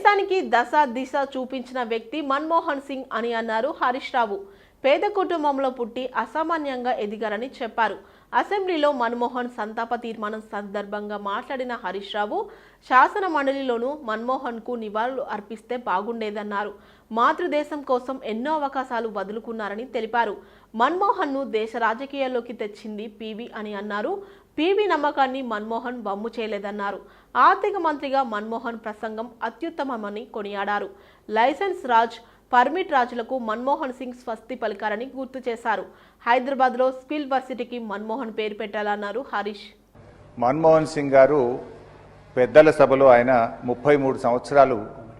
దేశానికి దశ దిశ చూపించిన వ్యక్తి మన్మోహన్ సింగ్ అని అన్నారు హరీష్ రావు. పేద కుటుంబంలో పుట్టి అసామాన్యంగా ఎదిగారని చెప్పారు. అసెంబ్లీలో మన్మోహన్ సంతాప తీర్మానం సందర్భంగా మాట్లాడిన హరీష్ రావు శాసన మండలిలోనూ మన్మోహన్కు నివాళులు అర్పిస్తే బాగుండేదన్నారు. మాతృదేశం కోసం ఎన్నో అవకాశాలు వదులుకున్నారని తెలిపారు. మన్మోహన్ను దేశ రాజకీయాల్లోకి తెచ్చింది పీవీ అని అన్నారు. పీవీ నమ్మకాన్ని మన్మోహన్ వమ్ము చేయలేదన్నారు. ఆర్థిక మంత్రిగా మన్మోహన్ ప్రసంగం అత్యుత్తమమని కొనియాడారు. లైసెన్స్ రాజ్ పర్మిట్ రాజులకు మన్మోహన్ సింగ్ స్వస్తి పలికారని గుర్తు చేశారు. హైదరాబాద్లో స్కిల్ వర్సిటీకి మన్మోహన్ పేరు పెట్టాలన్నారు హరీష్. మన్మోహన్ సింగ్ గారు పెద్దల సభలో ఆయన ముప్పై మూడు సంవత్సరాలు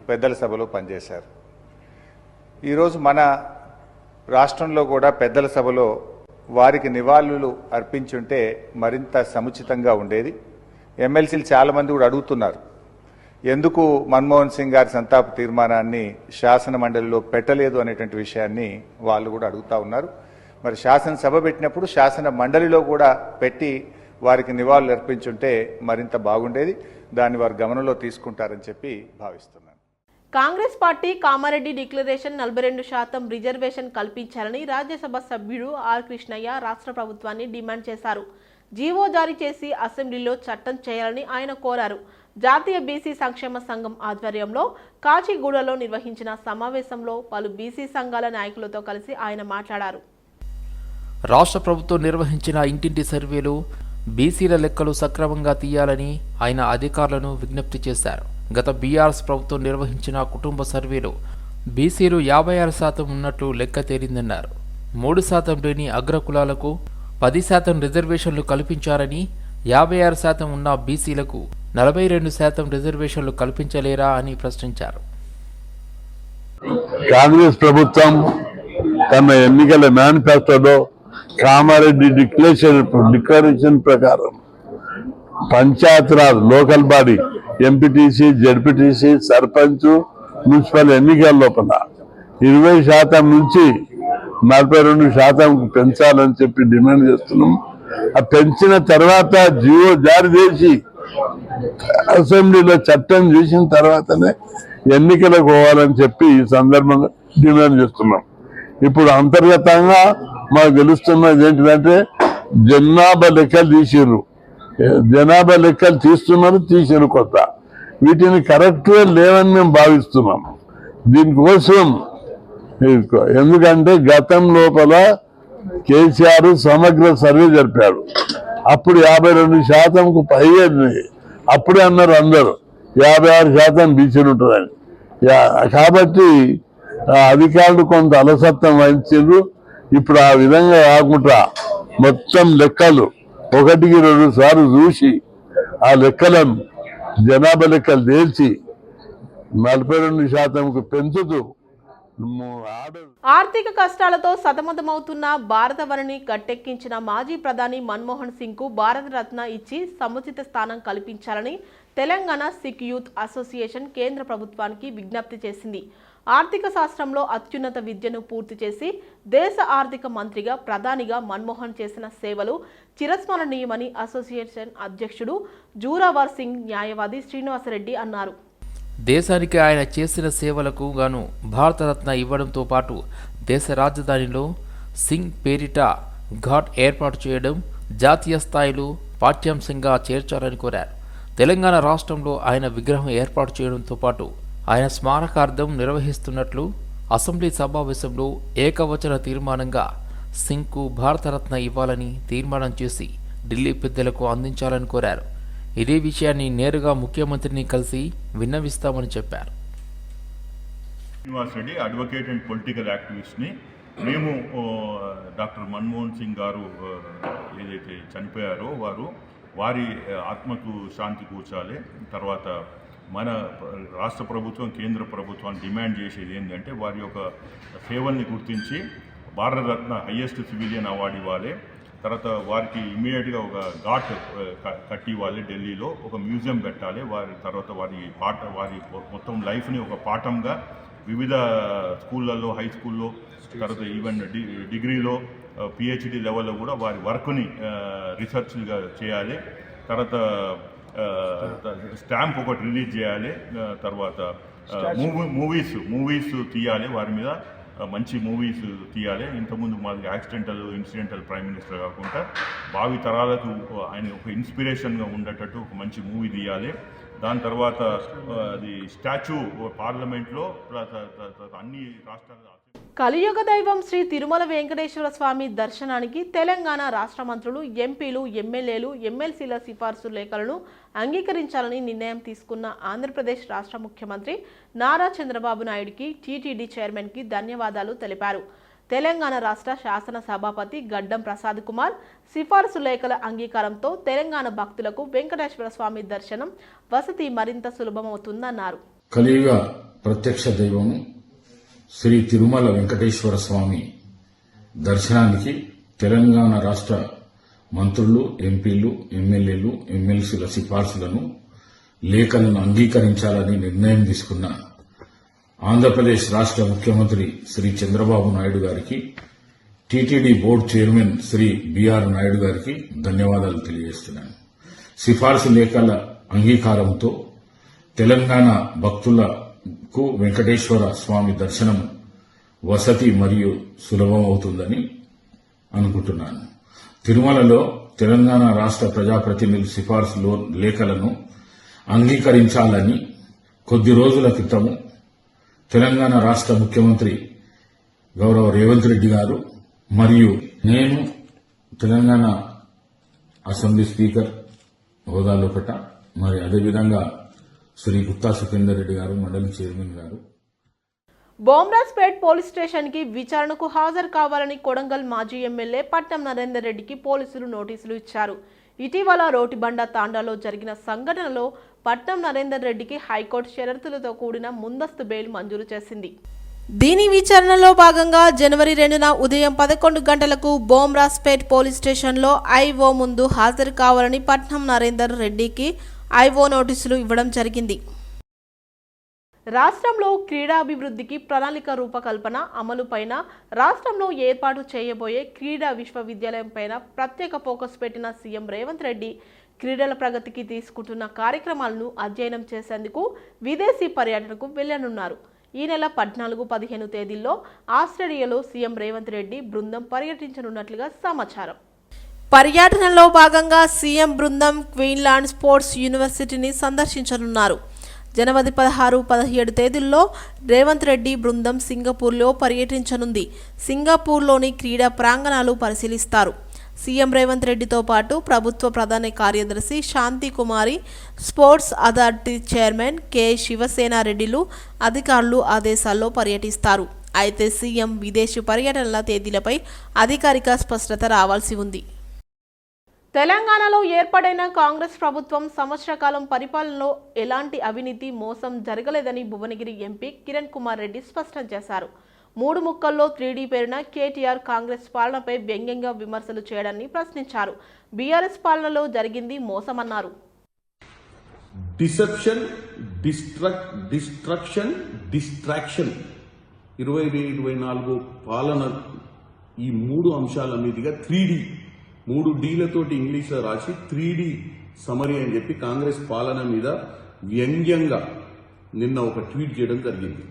పెద్దల సభలో పనిచేశారు. ఈరోజు మన రాష్ట్రంలో కూడా పెద్దల సభలో వారికి నివాళులు అర్పించుంటే మరింత సముచితంగా ఉండేది. ఎమ్మెల్సీలు చాలామంది కూడా అడుగుతున్నారు. ఎందుకు మన్మోహన్ సింగ్ గారి సంతాప తీర్మానాన్ని శాసన మండలిలో పెట్టలేదు అనేటువంటి విషయాన్ని వాళ్ళు కూడా అడుగుతా ఉన్నారు. మరి శాసనసభ పెట్టినప్పుడు శాసన మండలిలో కూడా పెట్టి వారికి నివాళులు అర్పించుంటే మరింత బాగుండేది. దాన్ని వారు గమనంలో తీసుకుంటారని చెప్పి భావిస్తున్నాను. కాంగ్రెస్ పార్టీ కామారెడ్డి డిక్లరేషన్ నలభై రెండు శాతం రిజర్వేషన్ కల్పించాలని రాజ్యసభ సభ్యుడు ఆర్ కృష్ణయ్య రాష్ట్ర ప్రభుత్వాన్ని డిమాండ్ చేశారు. జీవో జారీ చేసి అసెంబ్లీలో చట్టం చేయాలని ఆయన కోరారు. జాతీయ బీసీ సంక్షేమ సంఘం ఆధ్వర్యంలో కాచిగూడలో నిర్వహించిన సమావేశంలో పలు బీసీ సంఘాల నాయకులతో కలిసి ఆయన మాట్లాడారు. రాష్ట్ర ప్రభుత్వం నిర్వహించిన ఇంటింటి సర్వేలు బీసీల లెక్కలు సక్రమంగా తీయాలని ఆయన అధికారులను విజ్ఞప్తి చేశారు. గత బీఆర్ఎస్ ప్రభుత్వం నిర్వహించిన కుటుంబ సర్వేలో బీసీలు యాభై ఆరు శాతం ఉన్నట్లు లెక్క తేలిందన్నారు. మూడు శాతం లేని అగ్రకులాలకు పది శాతం రిజర్వేషన్లు కల్పించారని యాభై ఆరు శాతం ఉన్న బీసీలకు నలభై రెండు శాతం రిజర్వేషన్లు కల్పించలేరా అని ప్రశ్నించారు. కాంగ్రెస్ ప్రభుత్వం తమ ఎన్నికల మేనిఫెస్టోలో కామారెడ్డి డిక్లరేషన్ డిక్లరేషన్ ప్రకారం Panchayati Raj local body MPTC ZPTC sarpanch municipal ఎన్నికల లోపల ఇరవై శాతం నుంచి నలభై రెండు శాతం పెంచాలని చెప్పి డిమాండ్ చేస్తున్నాం. ఆ పెంచిన తర్వాత జియో జారీ చేసి అసెంబ్లీలో చట్టం చేసిన తర్వాతనే ఎన్నికలకు పోవాలని చెప్పి ఈ సందర్భంగా డిమాండ్ చేస్తున్నాం. ఇప్పుడు అంతర్గతంగా మాకు తెలుస్తున్నది ఏంటిదంటే జనాభా లెక్కలు తీసిర్రు. జనాభా లెక్కలు తీస్తున్నారు తీసిరు కొత్త. వీటిని కరెక్ట్గా లేవని మేము భావిస్తున్నాం. దీనికోసం ఎందుకంటే గతం లోపల కేసీఆర్ సమగ్ర సర్వే జరిపాడు. అప్పుడు యాభై రెండు శాతంకు పై అప్పుడే అన్నారు అందరూ యాభై ఆరు శాతం బీసీలు ఉంటుందని కాబట్టి అధికారులు కొంత అలసత్వం వహించారు ఇప్పుడు ఆ విధంగా కాకుండా మొత్తం లెక్కలు ఒకటికి రెండు సార్లు చూసి ఆ లెక్కలను జనాభా లెక్కలు తేల్చి నలభై రెండు శాతంకు పెంచుతూ ఆర్థిక కష్టాలతో సతమతమవుతున్న భారతవనిని గట్టెక్కించిన మాజీ ప్రధాని మన్మోహన్ సింగ్కు భారత రత్న ఇచ్చి సముచిత స్థానం కల్పించాలని తెలంగాణ సిక్ యూత్ అసోసియేషన్ కేంద్ర ప్రభుత్వానికి విజ్ఞప్తి చేసింది. ఆర్థిక శాస్త్రంలో అత్యున్నత విద్యను పూర్తి చేసి దేశ ఆర్థిక మంత్రిగా ప్రధానిగా మన్మోహన్ చేసిన సేవలు చిరస్మరణీయమని అసోసియేషన్ అధ్యక్షుడు జూరావర్ సింగ్ న్యాయవాది శ్రీనివాసరెడ్డి అన్నారు. దేశానికి ఆయన చేసిన సేవలకు గాను భారతరత్న ఇవ్వడంతో పాటు దేశ రాజధానిలో సింగ్ పేరిట ఘాట్ ఏర్పాటు చేయడం జాతీయ స్థాయిలో పాఠ్యాంశంగా చేర్చాలని కోరారు. తెలంగాణ రాష్ట్రంలో ఆయన విగ్రహం ఏర్పాటు చేయడంతో పాటు ఆయన స్మారకార్థం నిర్వహిస్తున్నట్లు అసెంబ్లీ సమావేశంలో ఏకవచన తీర్మానంగా సింగ్కు భారతరత్న ఇవ్వాలని తీర్మానం చేసి ఢిల్లీ పెద్దలకు అందించాలని కోరారు. ఇదే విషయాన్ని నేరుగా ముఖ్యమంత్రిని కలిసి విన్నవిస్తామని చెప్పారు. Srinivas Reddy advocate and political యాక్టివిస్ట్ని మేము డాక్టర్ మన్మోహన్ సింగ్ గారు ఏదైతే చనిపోయారో వారు వారి ఆత్మకు శాంతి కూర్చాలి. తర్వాత మన రాష్ట్ర ప్రభుత్వం కేంద్ర ప్రభుత్వం డిమాండ్ చేసేది ఏంటంటే వారి యొక్క సేవల్ని గుర్తించి భారతరత్న హయ్యెస్ట్ సివిలియన్ అవార్డు ఇవ్వాలి. తర్వాత వారికి ఇమీడియట్గా ఒక ఘాట్ కట్టి ఇవ్వాలి ఢిల్లీలో. ఒక మ్యూజియం పెట్టాలి. వారి తర్వాత వారి పాట వారి మొత్తం లైఫ్ని ఒక పాఠంగా వివిధ స్కూళ్ళల్లో హై స్కూల్లో తర్వాత ఈవెన్ డి డిగ్రీలో పిహెచ్డి లెవెల్లో కూడా వారి వర్క్ని రీసెర్చ్గా చేయాలి. తర్వాత స్టాంప్ ఒకటి రిలీజ్ చేయాలి. తర్వాత మూవీ మూవీస్ మూవీస్ తీయాలి వారి మీద. మంచి మూవీస్ తీయాలి. ఇంతకుముందు మాది యాక్సిడెంటల్ ఇన్సిడెంటల్ ప్రైమ్ మినిస్టర్ కాకుండా భావి తరాలకు ఆయన ఒక ఇన్స్పిరేషన్గా ఉండేటట్టు ఒక మంచి మూవీ తీయాలి. దాని తర్వాత అది స్టాచ్యూ పార్లమెంట్లో అన్ని రాష్ట్రాల కలియుగ దైవం శ్రీ తిరుమల వెంకటేశ్వర స్వామి దర్శనానికి తెలంగాణ రాష్ట్ర మంత్రులు ఎంపీలు ఎమ్మెల్యేలు ఎమ్మెల్సీల సిఫార్సు లేఖలను అంగీకరించాలని నిర్ణయం తీసుకున్న ఆంధ్రప్రదేశ్ రాష్ట్ర ముఖ్యమంత్రి నారా చంద్రబాబు నాయుడికి టీటీడీ చైర్మన్కి ధన్యవాదాలు తెలిపారు. తెలంగాణ రాష్ట్ర శాసన సభాపతి గడ్డం ప్రసాద్ కుమార్ సిఫార్సు లేఖల అంగీకారంతో తెలంగాణ భక్తులకు వెంకటేశ్వర స్వామి దర్శనం వసతి మరింత సులభమవుతుందన్నారు. కలియుగ ప్రత్యక్ష దైవము శ్రీ తిరుమల వెంకటేశ్వర స్వామి దర్శనానికి తెలంగాణ రాష్ట్ర మంత్రులు ఎంపీలు ఎమ్మెల్యేలు ఎమ్మెల్సీల సిఫార్సులను లేఖలను అంగీకరించాలని నిర్ణయం తీసుకున్న ఆంధ్రప్రదేశ్ రాష్ట్ర ముఖ్యమంత్రి శ్రీ చంద్రబాబు నాయుడు గారికి TTD board chairman Shri BR Naidu గారికి ధన్యవాదాలు తెలియజేస్తున్నాను. సిఫార్సు లేఖల అంగీకారంతో తెలంగాణ భక్తుల కు వెంకటేశ్వర స్వామి దర్శనం వసతి మరియు సులభం అవుతుందని అనుకుంటున్నాను. తిరుమలలో తెలంగాణ రాష్ట్ర ప్రజాప్రతినిధుల సిఫార్సులో లేఖలను అంగీకరించాలని కొద్ది రోజుల క్రితము తెలంగాణ రాష్ట్ర ముఖ్యమంత్రి గౌరవ రేవంత్ రెడ్డి గారు మరియు నేను తెలంగాణ అసెంబ్లీ స్పీకర్ హోదాలో పెట్ట మరి అదేవిధంగా శ్రీ గుత్తా సుఖేందర్ రెడ్డి గారు మండలి చైర్మన్ గారు. బోమ్రాజ్పేట్ పోలీస్ స్టేషన్కి విచారణకు హాజరు కావాలని కొడంగల్ మాజీ ఎమ్మెల్యే పట్నం నరేందర్ రెడ్డికి పోలీసులు నోటీసులు ఇచ్చారు. ఇటీవల రోటిబండ తాండాలో జరిగిన సంఘటనలో పట్నం నరేందర్ రెడ్డికి హైకోర్టు షరతులతో కూడిన ముందస్తు బెయిల్ మంజూరు చేసింది. దీని విచారణలో భాగంగా జనవరి రెండున ఉదయం పదకొండు గంటలకు బోమ్రాస్పేట్ పోలీస్ స్టేషన్లో ఐఓ ముందు హాజరు కావాలని పట్నం నరేందర్ రెడ్డికి ఐఓ నోటీసులు ఇవ్వడం జరిగింది. రాష్ట్రంలో క్రీడాభివృద్ధికి ప్రణాళిక రూపకల్పన అమలుపైన రాష్ట్రంలో ఏర్పాటు చేయబోయే క్రీడా విశ్వవిద్యాలయం పైన ప్రత్యేక ఫోకస్ పెట్టిన సీఎం రేవంత్ రెడ్డి క్రీడల ప్రగతికి తీసుకుంటున్న కార్యక్రమాలను అధ్యయనం చేసేందుకు విదేశీ పర్యటనకు వెళ్ళనున్నారు ఈ నెల పద్నాలుగు పదిహేను తేదీల్లో ఆస్ట్రేలియాలో సీఎం రేవంత్ రెడ్డి బృందం పర్యటించనున్నట్లుగా సమాచారం. పర్యటనలో భాగంగా సీఎం బృందం క్వీన్లాండ్ స్పోర్ట్స్ యూనివర్సిటీని సందర్శించనున్నారు. జనవరి పదహారు పదిహేడు తేదీల్లో రేవంత్ రెడ్డి బృందం సింగపూర్లో పర్యటించనుంది. సింగపూర్లోని క్రీడా ప్రాంగణాలు పరిశీలిస్తారు. సీఎం రేవంత్ రెడ్డితో పాటు ప్రభుత్వ ప్రధాన కార్యదర్శి Shanti Kumari sports authority chairman K. శివసేనారెడ్డిలు అధికారులు ఆదేశాల్లో పర్యటిస్తారు. అయితే సీఎం విదేశీ పర్యటనల తేదీలపై అధికారిక స్పష్టత రావాల్సి ఉంది. తెలంగాణలో ఏర్పడైన కాంగ్రెస్ ప్రభుత్వం సంవత్సర కాలం పరిపాలనలో ఎలాంటి అవినీతి మోసం జరగలేదని భువనగిరి ఎంపీ కిరణ్ కుమార్ రెడ్డి స్పష్టం చేశారు. మూడు ముక్కల్లో త్రీడీ పేరున కేటీఆర్ కాంగ్రెస్ పాలనపై వ్యంగ్యంగా విమర్శలు చేయడాన్ని ప్రశ్నించారు. బీఆర్ఎస్ పాలనలో జరిగింది మోసమన్నారు. డిసెప్షన్ డిస్ట్రక్ డిస్ట్రక్షన్ డిస్ట్రాక్షన్ ఇరవై ఇరవై నాలుగు పాలన ఈ మూడు అంశాల మీదుగా త్రీ డి మూడు డీలతోటి ఇంగ్లీష్లో రాసి త్రీ డి సమరీ అని చెప్పి కాంగ్రెస్ పాలన మీద వ్యంగ్యంగా నిన్న ఒక ట్వీట్ చేయడం జరిగింది.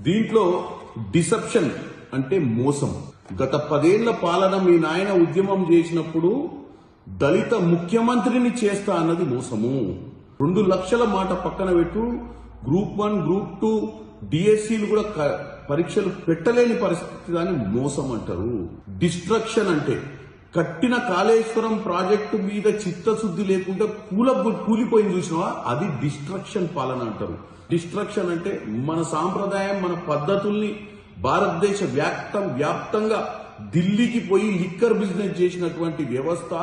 దీంట్లో డిసెప్షన్ అంటే మోసం. గత పదేళ్ళ పాలన మీ నాయన ఉద్యమం చేసినప్పుడు దళిత ముఖ్యమంత్రిని చేస్తా అన్నది మోసము. రెండు లక్షల మాట పక్కన పెట్టు గ్రూప్ వన్ గ్రూప్ టూ డిఎస్సీలు కూడా పరీక్షలు పెట్టలేని పరిస్థితి దాన్ని మోసం అంటారు డిస్ట్రక్షన్ అంటే కట్టిన కాళేశ్వరం ప్రాజెక్టు మీద చిత్తశుద్ధి లేకుండా కూల కూలిపోయింది చూసినావా? అది డిస్ట్రక్షన్ పాలన అంటారు. డిస్ట్రక్షన్ అంటే మన సాంప్రదాయం మన పద్ధతుల్ని భారతదేశ వ్యాప్తం వ్యాప్తంగా ఢిల్లీకి పోయి లిక్కర్ బిజినెస్ చేసినటువంటి వ్యవస్థ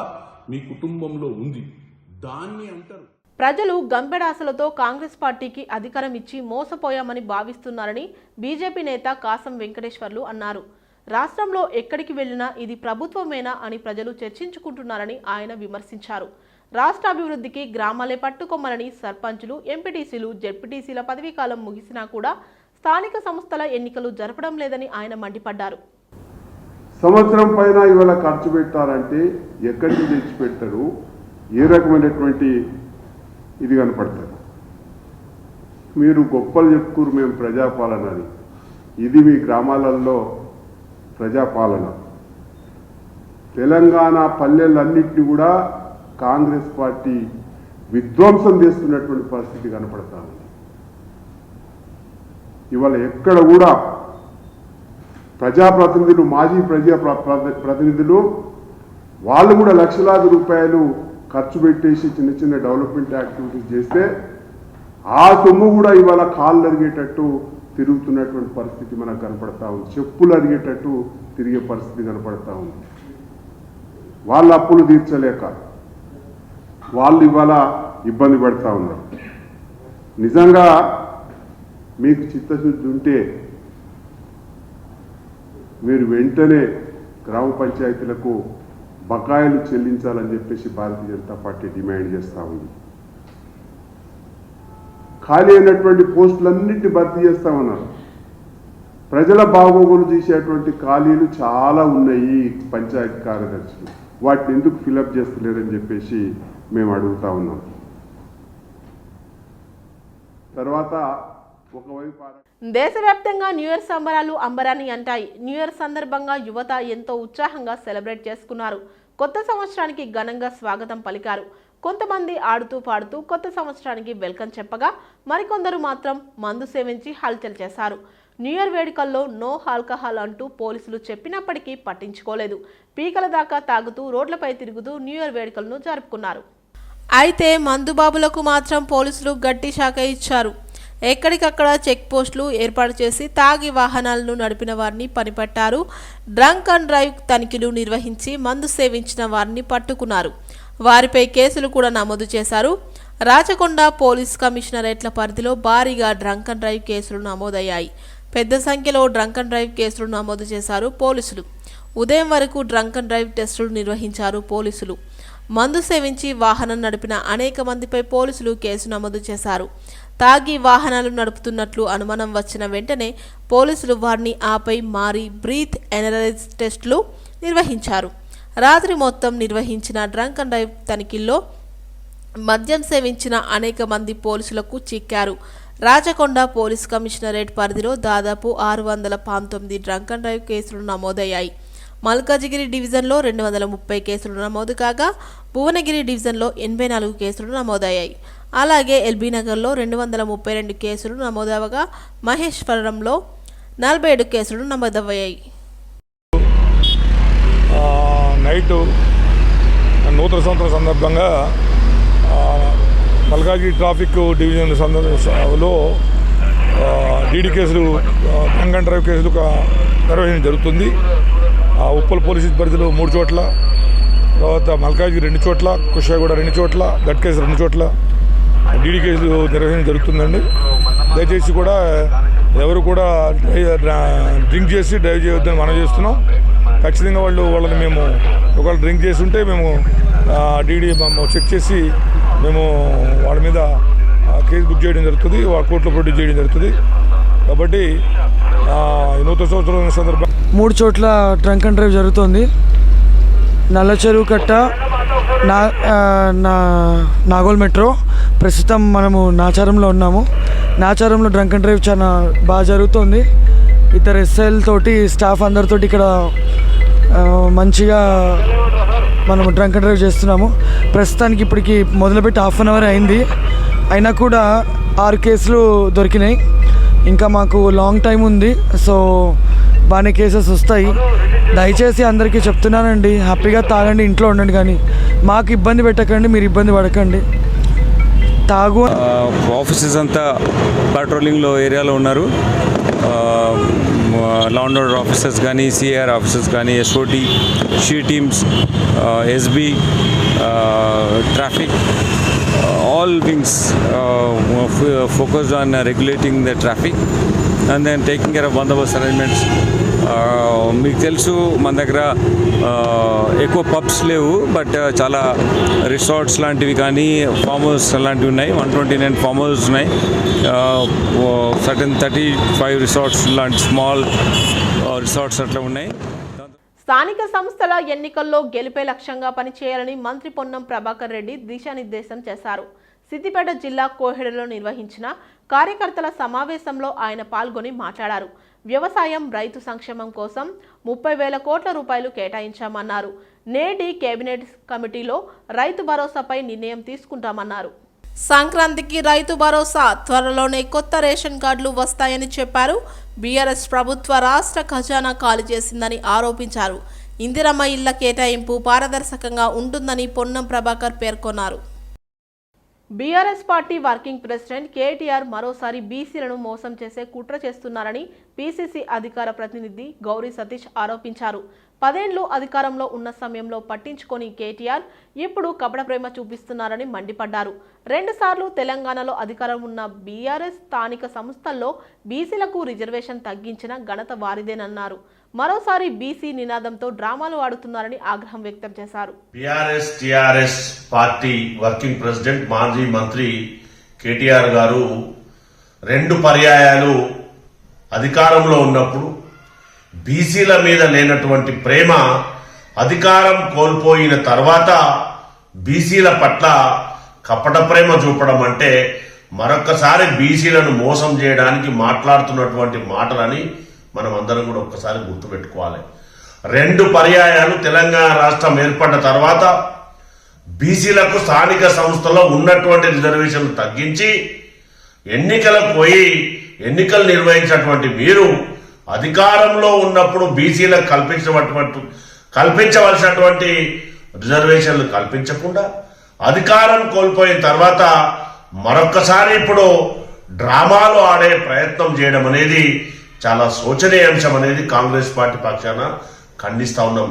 మీ కుటుంబంలో ఉంది. దాన్ని అంటారు. ప్రజలు గంపెడాసలతో కాంగ్రెస్ పార్టీకి అధికారం ఇచ్చి మోసపోయామని భావిస్తున్నారని బీజేపీ నేత కాసం వెంకటేశ్వర్లు అన్నారు. రాష్ట్రంలో ఎక్కడికి వెళ్ళినా ఇది ప్రభుత్వమేనా అని ప్రజలు చర్చించుకుంటున్నారని ఆయన విమర్శించారు. రాష్ట్ర అభివృద్ధికి గ్రామాలే పట్టుకోమని సర్పంచులు ఎంపీటీసీలు జెడ్పీటీసీల పదవీకాలం ముగిసినా కూడా స్థానిక సంస్థల ఎన్నికలు జరపడం లేదని ఆయన మండిపడ్డారు. సంవత్సరం పైన ఇవాళ ఖర్చు పెట్టారంటే ఎక్కడికి తెచ్చి పెట్టరు ఏ రకమైనటువంటి ఇది కనపడతారు మీరు గొప్పలు చెప్పుకోరు మేము ప్రజాపాలన ఇది మీ గ్రామాలలో ప్రజాపాలన. తెలంగాణ పల్లెలన్నింటినీ కూడా కాంగ్రెస్ పార్టీ విధ్వంసం చేస్తున్నటువంటి పరిస్థితి కనపడతా ఉంది ఇవాళ ఎక్కడ కూడా ప్రజాప్రతినిధులు మాజీ ప్రజా ప్ర- ప్రతినిధులు వాళ్ళు కూడా లక్షలాది రూపాయలు ఖర్చు పెట్టేసి చిన్న చిన్న డెవలప్మెంట్ యాక్టివిటీస్ చేస్తే ఆ సొమ్ము కూడా ఇవాళ కాళ్ళు అరిగేటట్టు తిరుగుతున్నటువంటి పరిస్థితి మనకు కనపడతా ఉంది. చెప్పులు అడిగేటట్టు తిరిగే పరిస్థితి కనపడతా ఉంది. వాళ్ళ అప్పులు తీర్చలేక వాళ్ళు ఇవాళ ఇబ్బంది పడతా ఉన్నారు. నిజంగా మీకు చిత్తశుద్ధి ఉంటే మీరు వెంటనే గ్రామ పంచాయతీలకు బకాయిలు చెల్లించాలని చెప్పేసి భారతీయ జనతా పార్టీ డిమాండ్ చేస్తూ ఉంది. ఖాళీ అయినటువంటి పోస్టులన్నింటినీ భర్తీ చేస్తామన్నారు ప్రజల బాగోగులు చేసేటువంటి ఖాళీలు చాలా ఉన్నాయి పంచాయతీ కార్యదర్శులు. వాటిని ఎందుకు ఫిలప్ చేస్తలేరని చెప్పేసి మేము అడుగుతా ఉన్నాం. తర్వాత దేశవ్యాప్తంగా న్యూ ఇయర్ సంబరాలు అంబరాన్ని అంటాయి. న్యూ ఇయర్ సందర్భంగా యువత ఎంతో ఉత్సాహంగా సెలబ్రేట్ చేసుకున్నారు. కొత్త సంవత్సరానికి ఘనంగా స్వాగతం పలికారు. కొంతమంది ఆడుతూ పాడుతూ కొత్త సంవత్సరానికి వెల్కమ్ చెప్పగా మరికొందరు మాత్రం మందు సేవించి హల్చల్ చేశారు. న్యూ ఇయర్ వేడుకల్లో నో ఆల్కహాల్ అంటూ పోలీసులు చెప్పినప్పటికీ పట్టించుకోలేదు. పీకల దాకా తాగుతూ రోడ్లపై తిరుగుతూ న్యూ ఇయర్ వేడుకలను జరుపుకున్నారు. అయితే మందుబాబులకు మాత్రం పోలీసులు గట్టి శాఖ ఇచ్చారు. ఎక్కడికక్కడ చెక్ పోస్టులు ఏర్పాటు చేసి తాగి వాహనాలను నడిపిన వారిని పనిపట్టారు. డ్రంక్ అండ్ డ్రైవ్ తనిఖీలు నిర్వహించి మందు సేవించిన వారిని పట్టుకున్నారు. వారిపై కేసులు కూడా నమోదు చేశారు. రాచకొండ పోలీస్ కమిషనరేట్ల పరిధిలో భారీగా డ్రంక్ అండ్ డ్రైవ్ కేసులు నమోదయ్యాయి. పెద్ద సంఖ్యలో డ్రంక్ అండ్ డ్రైవ్ కేసులు నమోదు చేశారు పోలీసులు. ఉదయం వరకు డ్రంక్ అండ్ డ్రైవ్ టెస్టులు నిర్వహించారు పోలీసులు. మందు సేవించి వాహనం నడిపిన అనేక మందిపై పోలీసులు కేసు నమోదు చేశారు. తాగి వాహనాలు నడుపుతున్నట్లు అనుమానం వచ్చిన వెంటనే పోలీసులు వారిని ఆపై మారి బ్రీత్ ఎనలైజ్ టెస్టులు నిర్వహించారు. రాత్రి మొత్తం నిర్వహించిన డ్రంక్ అండ్ డ్రైవ్ తనిఖీల్లో మద్యం సేవించిన అనేక మంది పోలీసులకు చిక్కారు. రాచకొండ పోలీస్ కమిషనరేట్ పరిధిలో దాదాపు ఆరు వందల పంతొమ్మిది డ్రంక్ అండ్ డ్రైవ్ కేసులు నమోదయ్యాయి. మల్కాజిగిరి డివిజన్లో రెండు వందల ముప్పై కేసులు నమోదు కాగా భువనగిరి డివిజన్లో ఎనభై నాలుగు కేసులు నమోదయ్యాయి. అలాగే ఎల్బీ నగర్లో రెండు వందల ముప్పై రెండు కేసులు నమోదవగా మహేశ్వరంలో నలభై ఏడు కేసులు నమోదవయ్యాయి ఆ, నైటు నూతన సంవత్సరం సందర్భంగా మల్కాజ్గిరి ట్రాఫిక్ డివిజన్ సందర్భంలో డీడీ కేసులు డ్రంక్ డ్రైవ్ కేసులు ఒక నిర్వహణ జరుగుతుంది. ఆ, ఉప్పల్ పోలీస్ పరిధిలో మూడు చోట్ల తర్వాత మల్కాజ్గిరి రెండు చోట్ల కుషాగూడ రెండు చోట్ల గట్కేసి రెండు చోట్ల డీడీ కేసులు నిర్వహణ జరుగుతుందండి. దయచేసి కూడా ఎవరు కూడా డ్రింక్ చేసి డ్రైవ్ చేయొద్దని మనం చేస్తున్నాం. ఖచ్చితంగా వాళ్ళు వాళ్ళని మేము ఒకవేళ డ్రింక్ చేసి ఉంటే మేము డీడీ చెక్ చేసి మేము వాళ్ళ మీద కేసు బుక్ చేయడం జరుగుతుంది వాళ్ళ కోర్టులో ప్రొడ్యూస్ చేయడం జరుగుతుంది. కాబట్టి నూతన సంవత్సరం సందర్భం మూడు చోట్ల ట్రంక్ అండ్ డ్రైవ్ జరుగుతోంది. నల్ల చెరువు కట్ట నా నా నాగోల్ మెట్రో ప్రస్తుతం మనము నాచారంలో ఉన్నాము. నాచారంలో డ్రంక్ అండ్ డ్రైవ్ చాలా బాగా జరుగుతుంది. ఇతర ఎస్ఎల్ తోటి స్టాఫ్ అందరితోటి ఇక్కడ మంచిగా మనం డ్రంక్ అండ్ డ్రైవ్ చేస్తున్నాము. ప్రస్తుతానికి ఇప్పటికి మొదలుపెట్టి హాఫ్ అన్ అవర్ అయింది. అయినా కూడా ఆరు కేసులు దొరికినాయి. ఇంకా మాకు లాంగ్ టైం ఉంది. సో బాగానే కేసెస్ వస్తాయి. దయచేసి అందరికీ చెప్తున్నానండి. హ్యాపీగా తాగండి ఇంట్లో ఉండండి కానీ మాకు ఇబ్బంది పెట్టకండి మీరు ఇబ్బంది పడకండి. తాగు ఆఫీసెస్ అంతా పెట్రోలింగ్లో ఏరియాలో ఉన్నారు. లాండ్ ఆర్డర్ ఆఫీసర్స్ కానీ సిఆర్ ఆఫీసర్స్ కానీ SOT she teams SB traffic all wings focused on regulating the traffic and then taking care of bandobast arrangements uh, మీకు తెలుసు మన దగ్గర uh, ఎక్కువ పబ్స్ లేవు బట్ uh, చాలా రిసార్ట్స్ లాంటివి కానీ ఫామ్ హౌస్ లాంటివి ఉన్నాయి. One twenty nine farm house ఉన్నాయి సర్టన్ థర్టీ ఫైవ్ రిసార్ట్స్ లాంటి స్మాల్ రిసార్ట్స్ అట్లా ఉన్నాయి. స్థానిక సంస్థల ఎన్నికల్లో గెలిపే లక్ష్యంగా పనిచేయాలని మంత్రి పొన్నం ప్రభాకర్ రెడ్డి దిశానిర్దేశం చేశారు. సిద్దిపేట జిల్లా కోహెడలో నిర్వహించిన కార్యకర్తల సమావేశంలో ఆయన పాల్గొని మాట్లాడారు. వ్యవసాయం రైతు సంక్షేమం కోసం ముప్పై వేల కోట్ల రూపాయలు కేటాయించామన్నారు. నేటి కేబినెట్ కమిటీలో రైతు భరోసాపై నిర్ణయం తీసుకుంటామన్నారు. సంక్రాంతికి రైతు భరోసా త్వరలోనే కొత్త రేషన్ కార్డులు వస్తాయని చెప్పారు. బీఆర్ఎస్ ప్రభుత్వ రాష్ట్ర ఖజానా ఖాళీ చేసిందని ఆరోపించారు. ఇందిరమ్మ ఇళ్ళ కేటాయింపు పారదర్శకంగా ఉంటుందని పొన్నం ప్రభాకర్ పేర్కొన్నారు. BRS party working president KTR మరోసారి బీసీలను మోసం చేసే కుట్ర చేస్తున్నారని పీసీసీ అధికార ప్రతినిధి గౌరీ సతీష్ ఆరోపించారు. పదేండ్లు అధికారంలో ఉన్న సమయంలో పట్టించుకొని కేటీఆర్ ఇప్పుడు కపట ప్రేమ చూపిస్తున్నారని మండిపడ్డారు. రెండుసార్లు తెలంగాణలో అధికారం ఉన్న బీఆర్ఎస్ స్థానిక సంస్థల్లో బీసీలకు రిజర్వేషన్ తగ్గించిన ఘనత వారిదేనన్నారు. మరోసారి బీసీ నినాదంతో డ్రామాలు ఆడుతున్నారని ఆగ్రహం వ్యక్తం చేశారు. BRS TRS party working president మాజీ మంత్రి కేటీఆర్ గారు రెండు పర్యాయాలు అధికారంలో ఉన్నప్పుడు బీసీల మీద లేనటువంటి ప్రేమ అధికారం కోల్పోయిన తర్వాత బీసీల పట్ల కపట ప్రేమ చూపడం అంటే మరొక్కసారి బీసీలను మోసం చేయడానికి మాట్లాడుతున్నటువంటి మాటలని మనం అందరం కూడా ఒక్కసారి గుర్తుపెట్టుకోవాలి. రెండు పర్యాయాలు తెలంగాణ రాష్ట్రం ఏర్పడ్డ తర్వాత బీసీలకు స్థానిక సంస్థలో ఉన్నటువంటి రిజర్వేషన్లు తగ్గించి ఎన్నికలకు పోయి ఎన్నికలు నిర్వహించినటువంటి మీరు అధికారంలో ఉన్నప్పుడు బీసీలకు కల్పించినటువంటి కల్పించవలసినటువంటి రిజర్వేషన్లు కల్పించకుండా అధికారం కోల్పోయిన తర్వాత మరొక్కసారి ఇప్పుడు డ్రామాలు ఆడే ప్రయత్నం చేయడం అనేది చాలా శోచనీయాంశం అనేది కాంగ్రెస్ పార్టీ పక్షాన ఖండిస్తా ఉన్నాం.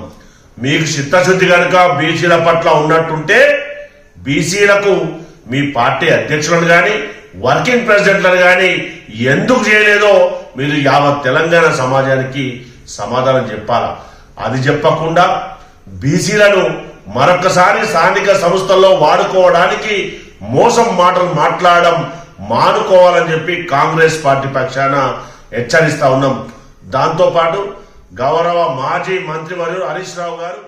మీకు చిత్తశుద్ధి కనుక బీసీల పట్ల ఉన్నట్టుంటే బీసీలకు మీ పార్టీ అధ్యక్షులను కానీ వర్కింగ్ ప్రెసిడెంట్లను కానీ ఎందుకు చేయలేదో మీరు యావత్ తెలంగాణ సమాజానికి సమాధానం చెప్పాలా? అది చెప్పకుండా బీసీలను మరొకసారి స్థానిక సంస్థల్లో వాడుకోవడానికి మోసం మాటలు మాట్లాడడం మానుకోవాలని చెప్పి కాంగ్రెస్ పార్టీ పక్షాన హెచ్చరిస్తా ఉన్నాం. దాంతోపాటు గౌరవ మాజీ మంత్రివర్యులు హరీష్ రావు గారు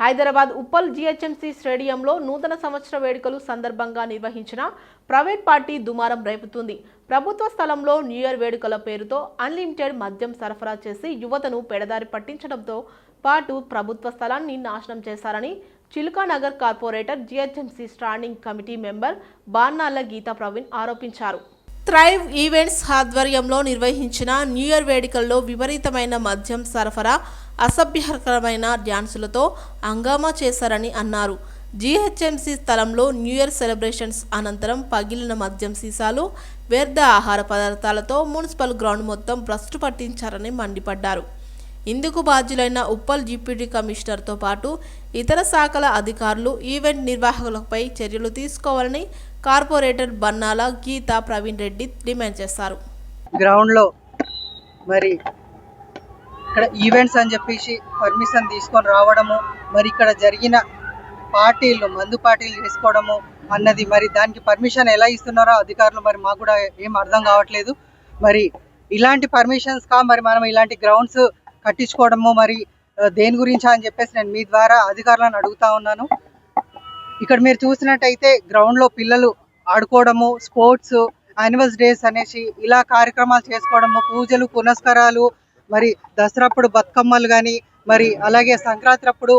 హైదరాబాద్ ఉప్పల్ జీహెచ్ఎంసీ స్టేడియంలో నూతన సంవత్సర వేడుకలు సందర్భంగా నిర్వహించిన ప్రైవేట్ పార్టీ దుమారం రేపుతుంది. ప్రభుత్వ స్థలంలో న్యూ ఇయర్ వేడుకల పేరుతో అన్లిమిటెడ్ మద్యం సరఫరా చేసి యువతను పెడదారి పట్టించడంతో పాటు ప్రభుత్వ స్థలాన్ని నాశనం చేశారని Chilukanagar corporator GHMC standing committee member Bannala Geetha Praveen ఆరోపించారు. థ్రైవ్ ఈవెంట్స్ ఆధ్వర్యంలో నిర్వహించిన న్యూ ఇయర్ వేడుకల్లో విపరీతమైన మద్యం సరఫరా అసభ్యకరమైన డ్యాన్సులతో హంగామా చేశారని అన్నారు. జీహెచ్ఎంసీ స్థలంలో న్యూ ఇయర్ సెలబ్రేషన్స్ అనంతరం పగిలిన మద్యం సీసాలు వ్యర్థ ఆహార పదార్థాలతో మున్సిపల్ గ్రౌండ్ మొత్తం భ్రష్టు పట్టించారని మండిపడ్డారు. ఇందుకు బాధ్యులైన ఉప్పల్ డిప్యూటీ కమిషనర్తో పాటు ఇతర శాఖల అధికారులు ఈవెంట్ నిర్వాహకులపై చర్యలు తీసుకోవాలని కార్పొరేటర్ బన్నాల గీతా ప్రవీణ్ రెడ్డి డిమాండ్ చేశారు గ్రౌండ్లో మరి ఇక్కడ ఈవెంట్స్ అని చెప్పేసి పర్మిషన్ తీసుకొని రావడము మరి ఇక్కడ జరిగిన పార్టీలు మందు పార్టీలు చేసుకోవడము అన్నది మరి దానికి పర్మిషన్ ఎలా ఇస్తున్నారో అధికారులు మరి మాకు కూడా ఏం అర్థం కావట్లేదు. మరి ఇలాంటి పర్మిషన్స్ కా మరి మనం ఇలాంటి గ్రౌండ్స్ కట్టించుకోవడము మరి దేని గురించి అని చెప్పేసి నేను మీ ద్వారా అధికారులను అడుగుతా ఉన్నాను. ఇక్కడ మీరు చూసినట్టయితే గ్రౌండ్లో పిల్లలు ఆడుకోవడము స్పోర్ట్స్ యానివర్స్ డేస్ అనేసి ఇలా కార్యక్రమాలు చేసుకోవడము పూజలు పునస్కారాలు మరి దసరాప్పుడు బతుకమ్మలు కానీ మరి అలాగే సంక్రాంతి అప్పుడు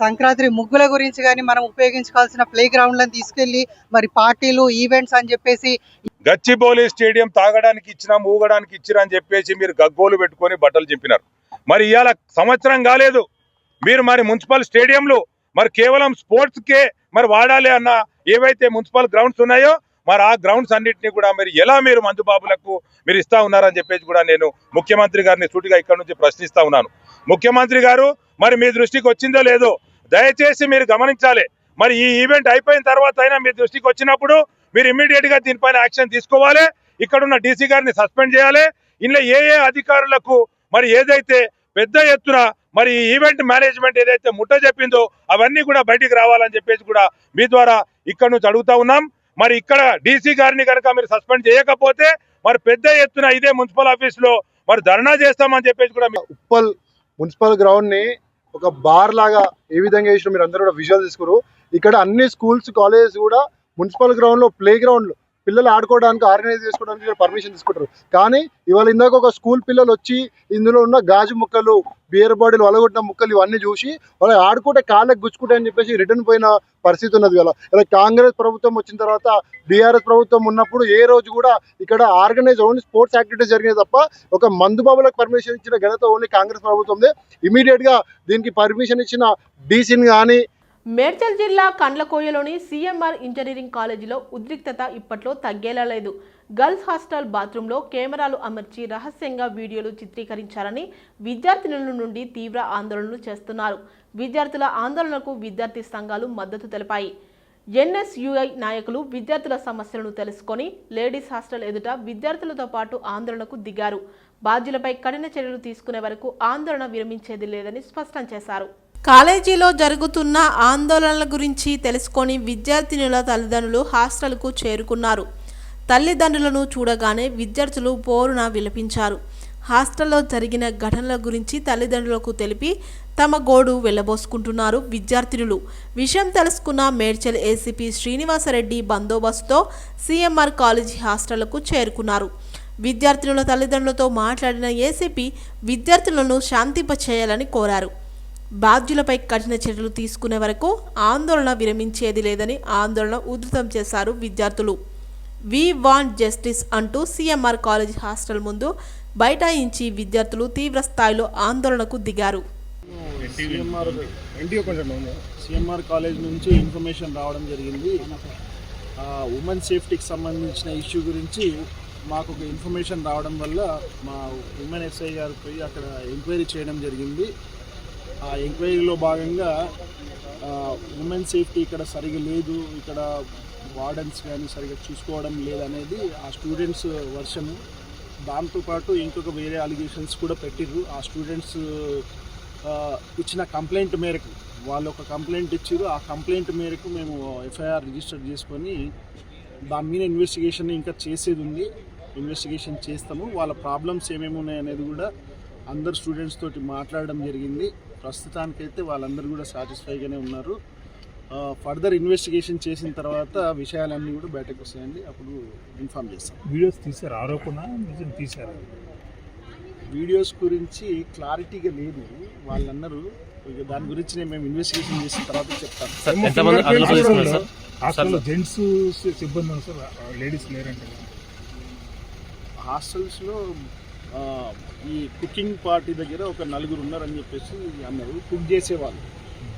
సంక్రాంతి ముగ్గుల గురించి కానీ మనం ఉపయోగించుకోవాల్సిన ప్లే గ్రౌండ్లను తీసుకెళ్ళి మరి పార్టీలు ఈవెంట్స్ అని చెప్పేసి గచ్చిబౌలి స్టేడియం తాగడానికి ఇచ్చినా ఊగడానికి ఇచ్చినా అని చెప్పేసి మీరు గగ్గోలు పెట్టుకొని బట్టలు చింపినారు. మరి ఇవాళ సంవత్సరం కాలేదు. మీరు మరి మున్సిపల్ స్టేడియంలు మరి కేవలం స్పోర్ట్స్ కే మరి వాడాలి అన్న ఏవైతే మున్సిపల్ గ్రౌండ్స్ ఉన్నాయో మరి ఆ గ్రౌండ్స్ అన్నింటినీ కూడా మీరు ఎలా మీరు మందుబాబులకు మీరు ఇస్తా ఉన్నారని చెప్పేసి కూడా నేను ముఖ్యమంత్రి గారిని సూటిగా ఇక్కడ నుంచి ప్రశ్నిస్తా ఉన్నాను. ముఖ్యమంత్రి గారు మరి మీ దృష్టికి వచ్చిందో లేదో దయచేసి మీరు గమనించాలి. మరి ఈ ఈవెంట్ అయిపోయిన తర్వాత అయినా మీ దృష్టికి వచ్చినప్పుడు మీరు ఇమ్మీడియట్గా దీనిపైన యాక్షన్ తీసుకోవాలి. ఇక్కడ ఉన్న డీసీ గారిని సస్పెండ్ చేయాలి. ఇందులో ఏ ఏ అధికారులకు మరి ఏదైతే పెద్ద ఎత్తున మరి ఈవెంట్ మేనేజ్మెంట్ ఏదైతే ముట్ట చెప్పిందో అవన్నీ కూడా బయటికి రావాలని చెప్పేసి కూడా మీ ద్వారా ఇక్కడ నుంచి అడుగుతా ఉన్నాం. మరి ఇక్కడ డీసీ గారిని కనుక మీరు సస్పెండ్ చేయకపోతే మరి పెద్ద ఎత్తున ఇదే మున్సిపల్ ఆఫీస్లో మరి ధర్నా చేస్తామని చెప్పేసి కూడా ఉప్పల్ మున్సిపల్ గ్రౌండ్ని ఒక బార్ లాగా ఏ విధంగా చేసిన మీరు అందరూ కూడా విజువల్ తీసుకురు. ఇక్కడ అన్ని స్కూల్స్ కాలేజెస్ కూడా మున్సిపల్ గ్రౌండ్లో ప్లే గ్రౌండ్ పిల్లలు ఆడుకోవడానికి ఆర్గనైజ్ చేసుకోవడానికి పర్మిషన్ తీసుకుంటారు. కానీ ఇవాళ ఇందాక ఒక స్కూల్ పిల్లలు వచ్చి ఇందులో ఉన్న గాజు ముక్కలు బియర్ బాడీలు వలగొట్టిన ముక్కలు ఇవన్నీ చూసి వాళ్ళు ఆడుకుంటే కాళ్ళకి గుచ్చుకుంటాయని చెప్పేసి రిటర్న్ పోయిన పరిస్థితి ఉన్నది కదా ఇలా కాంగ్రెస్ ప్రభుత్వం వచ్చిన తర్వాత బీఆర్ఎస్ ప్రభుత్వం ఉన్నప్పుడు ఏ రోజు కూడా ఇక్కడ ఆర్గనైజ్ ఓన్లీ స్పోర్ట్స్ యాక్టివిటీస్ జరిగినాయి తప్ప ఒక మందు బాబులకు పర్మిషన్ ఇచ్చిన ఘనత ఓన్లీ కాంగ్రెస్ ప్రభుత్వందే. ఇమీడియట్గా దీనికి పర్మిషన్ ఇచ్చిన డీసీని కానీ మేడ్చల్ జిల్లా కండ్లకోయలోని సీఎంఆర్ ఇంజనీరింగ్ కాలేజీలో ఉద్రిక్తత ఇప్పట్లో తగ్గేలా లేదు. గర్ల్స్ హాస్టల్ బాత్రూంలో కెమెరాలు అమర్చి రహస్యంగా వీడియోలు చిత్రీకరించారని విద్యార్థినుల నుండి తీవ్ర ఆందోళనలు చేస్తున్నారు. విద్యార్థుల ఆందోళనకు విద్యార్థి సంఘాలు మద్దతు తెలిపాయి. ఎన్ఎస్యుఐ నాయకులు విద్యార్థుల సమస్యలను తెలుసుకొని లేడీస్ హాస్టల్ ఎదుట విద్యార్థులతో పాటు ఆందోళనకు దిగారు. బాధ్యులపై కఠిన చర్యలు తీసుకునే వరకు ఆందోళన విరమించేది లేదని స్పష్టం చేశారు. కాలేజీలో జరుగుతున్న ఆందోళనల గురించి తెలుసుకొని విద్యార్థినుల తల్లిదండ్రులు హాస్టల్కు చేరుకున్నారు. తల్లిదండ్రులను చూడగానే విద్యార్థులు పోరున విలపించారు. హాస్టల్లో జరిగిన ఘటనల గురించి తల్లిదండ్రులకు తెలిపి తమ గోడు వెళ్ళబోసుకుంటున్నారు విద్యార్థినులు. విషయం తెలుసుకున్న మేడ్చల్ ఏసీపీ శ్రీనివాసరెడ్డి బందోబస్తుతో సీఎంఆర్ కాలేజీ హాస్టళ్ళకు చేరుకున్నారు. విద్యార్థినుల తల్లిదండ్రులతో మాట్లాడిన ఏసీపీ విద్యార్థులను శాంతింపచేయాలని కోరారు. బాధ్యులపై కఠిన చర్యలు తీసుకునే వరకు ఆందోళన విరమించేది లేదని ఆందోళన ఉధృతం చేశారు విద్యార్థులు. వి వాంట్ జస్టిస్ అంటూ సీఎంఆర్ కాలేజ్ హాస్టల్ ముందు బైఠాయించి విద్యార్థులు తీవ్ర స్థాయిలో ఆందోళనకు దిగారు. సిఎంఆర్ సిఎంఆర్ కాలేజ్ నుంచి ఇన్ఫర్మేషన్ రావడం జరిగింది. ఉమెన్ సేఫ్టీకి సంబంధించిన ఇష్యూ గురించి మాకు ఒక ఇన్ఫర్మేషన్ రావడం వల్ల మా ఉమెన్ ఎస్ఐ గారు పోయి అక్కడ ఎంక్వైరీ చేయడం జరిగింది. ఆ ఎంక్వైరీలో భాగంగా ఉమెన్ సేఫ్టీ ఇక్కడ సరిగా లేదు ఇక్కడ వార్డెన్స్ కానీ సరిగా చూసుకోవడం లేదనేది ఆ స్టూడెంట్స్ వర్షము. దాంతోపాటు ఇంకొక వేరే అలిగేషన్స్ కూడా పెట్టిర్రు. ఆ స్టూడెంట్స్ ఇచ్చిన కంప్లైంట్ మేరకు వాళ్ళు ఒక కంప్లైంట్ ఇచ్చారు ఆ కంప్లైంట్ మేరకు మేము ఎఫ్ఐఆర్ రిజిస్టర్ చేసుకొని దాని మీద ఇన్వెస్టిగేషన్ ఇంకా చేసేది ఉంది. ఇన్వెస్టిగేషన్ చేస్తాము. వాళ్ళ ప్రాబ్లమ్స్ ఏమేమి ఉన్నాయి అనేది కూడా అందరు స్టూడెంట్స్ తోటి మాట్లాడడం జరిగింది. ప్రస్తుతానికైతే వాళ్ళందరూ కూడా సాటిస్ఫైగానే ఉన్నారు. ఫర్దర్ ఇన్వెస్టిగేషన్ చేసిన తర్వాత విషయాలన్నీ కూడా బయటకు వస్తాయండి. అప్పుడు ఇన్ఫామ్ చేస్తాం. వీడియోస్ తీసారు ఆరోపణ నిజం తీసారు వీడియోస్ గురించి క్లారిటీగా లేదు. వాళ్ళన్నారు ఇక దాని గురించి నేను మేము ఇన్వెస్టిగేషన్ చేసిన తర్వాత చెప్తాను. హాస్టల్లో జెంట్స్ సిబ్బంది ఉంది సార్. లేడీస్ లేరంటే. హాస్టల్స్లో ఈ కుకింగ్ పార్టీ దగ్గర ఒక నలుగురు ఉన్నారని చెప్పేసి అన్నారు కుక్ చేసేవాళ్ళు.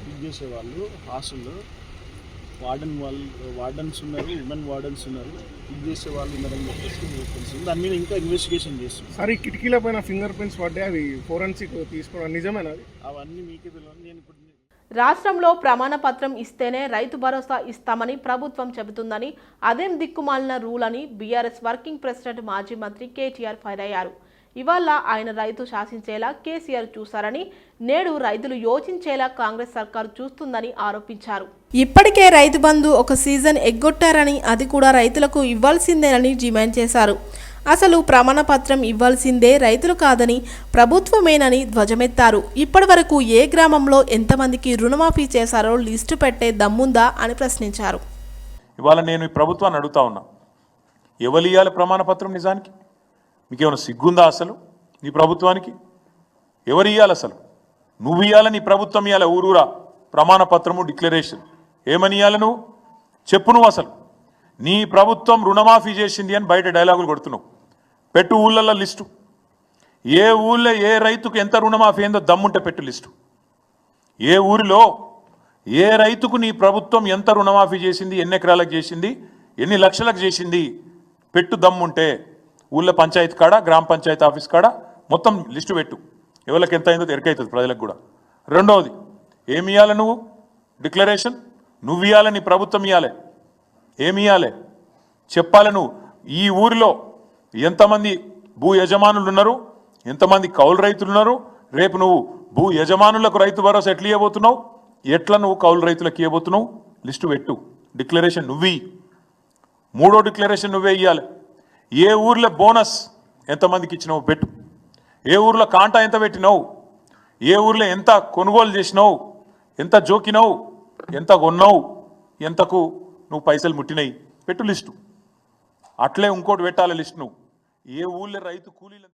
కుక్ చేసేవాళ్ళు హాస్టల్లో వార్డెన్ వాళ్ళు వార్డెన్స్ ఉన్నారు ఉమెన్ వార్డెన్స్ ఉన్నారు. కుక్ చేసే వాళ్ళు ఉన్నారని చెప్పేసి తెలిసింది. దాని మీద ఇంకా ఇన్వెస్టిగేషన్ చేస్తున్నాం. సార్ ఈ కిటికీల పైన ఫింగర్ ప్రింట్స్ పడ్డాయి. అవి ఫోరెన్సిక్ తీసుకోవడం నిజమేనా అవన్నీ మీకే తెలియదు. నేను ఇప్పుడు రాష్ట్రంలో ప్రమాణ పత్రం ఇస్తేనే రైతు భరోసా ఇస్తామని ప్రభుత్వం చెబుతుందని అదేం దిక్కుమాలిన రూల్ అని బీఆర్ఎస్ వర్కింగ్ ప్రెసిడెంట్ మాజీ మంత్రి కేటీఆర్ ఫైర్ అయ్యారు. ఇవాళ ఆయన రైతు శాసించేలా కేసీఆర్ చూశారని నేడు రైతులు యోచించేలా కాంగ్రెస్ సర్కారు చూస్తుందని ఆరోపించారు. ఇప్పటికే రైతు బంధు ఒక సీజన్ ఎగ్గొట్టారని అది కూడా రైతులకు ఇవ్వాల్సిందేనని డిమాండ్ చేశారు. అసలు ప్రమాణ పత్రం ఇవ్వాల్సిందే రైతులు కాదని ప్రభుత్వమేనని ధ్వజమెత్తారు. ఇప్పటి వరకు ఏ గ్రామంలో ఎంతమందికి రుణమాఫీ చేశారో లిస్టు పెట్టే దమ్ముందా అని ప్రశ్నించారు. ఇవాళ నేను ఈ ప్రభుత్వాన్ని అడుగుతా ఉన్నా. ఎవరు ఇవ్వాలి ప్రమాణ పత్రం నిజానికి? మీకేమైనా సిగ్గుందా అసలు నీ ప్రభుత్వానికి? ఎవరు ఇవ్వాలి అసలు? నువ్వు ఇవ్వాలి నీ ప్రభుత్వం ఇవ్వాలి ఊరూరా. ప్రమాణ పత్రము డిక్లరేషన్. ఏమని ఇవ్వాలి నువ్వు? చెప్పు నువ్వు అసలు. నీ ప్రభుత్వం రుణమాఫీ చేసింది అని బయట డైలాగులు కొడుతున్నావు. పెట్టు ఊళ్ళల్లో లిస్టు. ఏ ఊళ్ళో ఏ రైతుకు ఎంత రుణమాఫీ అయిందో దమ్ముంటే పెట్టు లిస్టు. ఏ ఊరిలో ఏ రైతుకు నీ ప్రభుత్వం ఎంత రుణమాఫీ చేసింది ఎన్ని ఎకరాలకు చేసింది ఎన్ని లక్షలకు చేసింది పెట్టు దమ్ముంటే ఊళ్ళో పంచాయతీ కాడ గ్రామ పంచాయతీ ఆఫీస్ కాడ మొత్తం లిస్టు పెట్టు. ఎవరికి ఎంత అయిందో ఎరకైతుంది ప్రజలకు కూడా. రెండవది ఏమి ఇవ్వాలి నువ్వు? డిక్లరేషన్? నువ్వు ఇవ్వాలి నీ ప్రభుత్వం ఇవ్వాలి ఏమి ఇవ్వాలి చెప్పాలి నువ్వు. ఈ ఊరిలో ఎంతమంది భూ యజమానులు ఉన్నారు? ఎంతమంది కౌలు రైతులు ఉన్నారు? రేపు నువ్వు భూ యజమానులకు రైతు భరోసా ఎట్లా ఇవ్వబోతున్నావు ఎట్లా నువ్వు కౌలు రైతులకు ఇవ్వబోతున్నావు లిస్టు పెట్టు. డిక్లరేషన్ నువ్వు మూడో డిక్లరేషన్ నువ్వే ఇవ్వాలి ఏ ఊర్లో బోనస్ ఎంతమందికి ఇచ్చినావు పెట్టు? ఏ ఊర్లో కాంటా ఎంత పెట్టినావు? ఏ ఊర్లో ఎంత కొనుగోలు చేసినావు? ఎంత జోకినావు? ఎంత కొన్నావు? ఎంతకు నువ్వు పైసలు ముట్టినాయి? పెట్టు లిస్టు. అట్లే ఇంకోటి పెట్టాలి లిస్ట్ నువ్వు. ఏ ఊళ్ళో రైతు కూలీలు